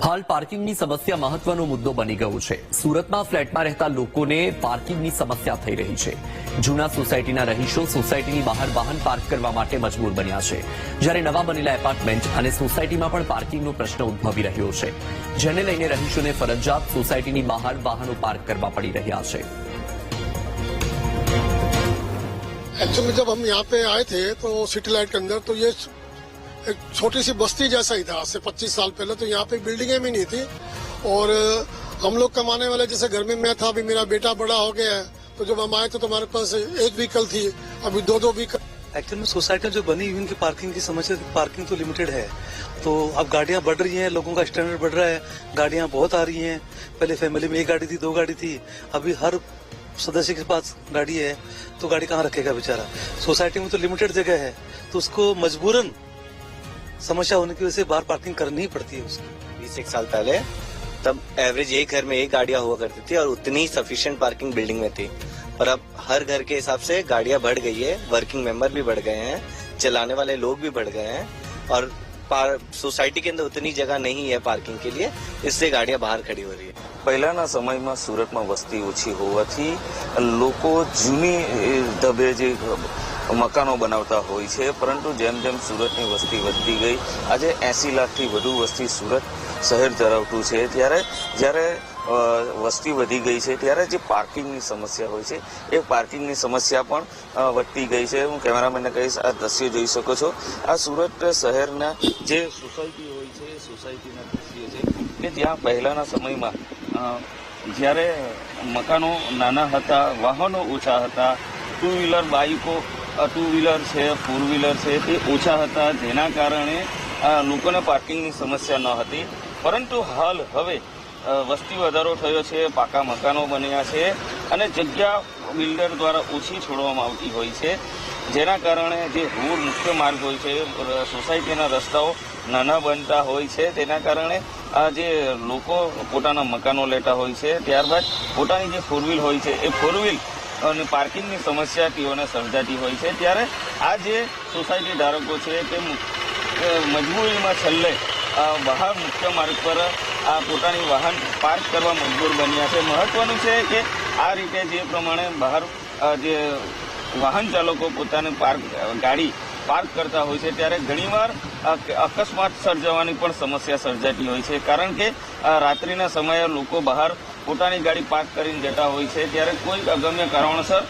હાલ પાર્કિંગની સમસ્યા મહત્વનો મુદ્દો બની ગયો છે સુરતમાં ફ્લેટમાં રહેતા લોકોને પાર્કિંગની સમસ્યા થઈ રહી છે જૂના સોસાયટીના રહીશો સોસાયટીની બહાર વાહન પાર્ક કરવા માટે મજબૂર બન્યા છે જ્યારે નવા બનેલા એપાર્ટમેન્ટ અને સોસાયટીમાં પણ પાર્કિંગનો પ્રશ્ન ઉદ્ભવી રહ્યો છે જેને લઈને રહીશોને ફરજિયાત સોસાયટીની બહાર વાહનો પાર્ક કરવા પડી રહ્યા છે एक्चुअली जब हम यहाँ पे आए थे तो सिटी लाइट के अंदर तो ये एक छोटी सी बस्ती जैसा ही था। आज से 25 साल पहले तो यहाँ पे बिल्डिंगें भी नहीं थी। और हम लोग कमाने वाले, जैसे घर में मैं था, अभी मेरा बेटा बड़ा हो गया है तो जब हम आए तो हमारे पास एक व्हीकल थी, अभी दो दो व्हीकल एक्चुअल में सोसाइटी जो बनी हुई, उनकी पार्किंग की समस्या पार्किंग तो लिमिटेड है। तो अब गाड़ियाँ बढ़ रही हैं, लोगों का स्टैंडर्ड बढ़ रहा है, गाड़ियाँ बहुत आ रही हैं। पहले फैमिली में एक गाड़ी थी, दो गाड़ी थी। अभी हर सदस्य के पास गाड़ी है तो गाड़ी कहाँ रखेगा बेचारा? सोसाइटी में तो लिमिटेड जगह है तो उसको मजबूरन समस्या होने की वजह से बाहर पार्किंग करनी ही पड़ती है उसको बीस एक साल पहले तब एवरेज एक घर में एक गाड़ियां हुआ करती थी और उतनी ही सफिशिएंट पार्किंग बिल्डिंग में थी पर अब हर घर के हिसाब से गाड़ियां बढ़ गई है वर्किंग मेंबर भी बढ़ गए हैं चलाने वाले लोग भी बढ़ गए हैं और पार- सोसाइटी के अंदर उतनी जगह नहीं है पार्किंग के लिए इससे गाड़ियां बाहर खड़ी हो रही है પહેલાના સમયમાં સુરતમાં વસ્તી ઓછી હોવાથી લોકો જૂની એ, ઢબે જે મકાનો બનાવતા હોય છે, પરંતુ જેમ જેમ સુરતની વસ્તી વધતી ગઈ, આજે એસી લાખથી વધુ વસ્તી સુરત શહેર ધરાવતું છે. ત્યારે જ્યારે વસ્તી વધી ગઈ છે, ત્યારે જે પાર્કિંગની સમસ્યા હોય છે, એ પાર્કિંગની સમસ્યા પણ વધતી ગઈ છે. હું કેમેરામેનને કહીશ, આ દ્રશ્યો જોઈ શકો છો. આ સુરત શહેરના જે સોસાયટી હોય છે સોસાયટીના દ્રશ્યો છે કે જ્યાં પહેલાંના સમયમાં જ્યારે મકાનો નાના હતા, વાહનો ઓછા હતા ટુ વ્હીલર બાઇકો ટુ વ્હીલર છે ફોર વ્હીલર છે, તે ઓછા હતા. જેના કારણે લોકોને પાર્કિંગની સમસ્યા ન હતી. પરંતુ હાલ હવે વસ્તી વધારો થયો છે, પાકા મકાનો બન્યા છે અને જગ્યા બિલ્ડર દ્વારા ઓછી છોડવામાં આવતી હોય છે. જેના કારણે જે રોડ મુખ્ય માર્ગ હોય છે સોસાયટીના રસ્તાઓ નાના બનતા હોય છે. તેના કારણે આ જે લોકો પોતાના મકાનો લેતા હોય છે, ત્યારબાદ પોતાની જે ફોર વ્હીલ હોય છે, એ ફોર વ્હીલ અને પાર્કિંગની સમસ્યા તેઓને સર્જાતી હોય છે. ત્યારે આ જે સોસાયટી ધારકો છે તે મજબૂરીમાં છેલ્લે બહાર મુખ્ય માર્ગ પર આ પોતાની વાહન પાર્ક કરવા મજબૂર બન્યા છે. મહત્વનું છે કે આ રીતે જે પ્રમાણે બહાર જે વાહન ચાલકો પોતાને પાર્ક, ગાડી પાર્ક કરતા હોય છે, ત્યારે ઘણીવાર અકસ્માત સર્જાવાની પણ સમસ્યા સર્જાતી હોય છે. કારણ કે રાત્રિના સમયે લોકો બહાર પોતાની ગાડી પાર્ક કરીને જતા હોય છે. ત્યારે કોઈ અગમ્ય કારણોસર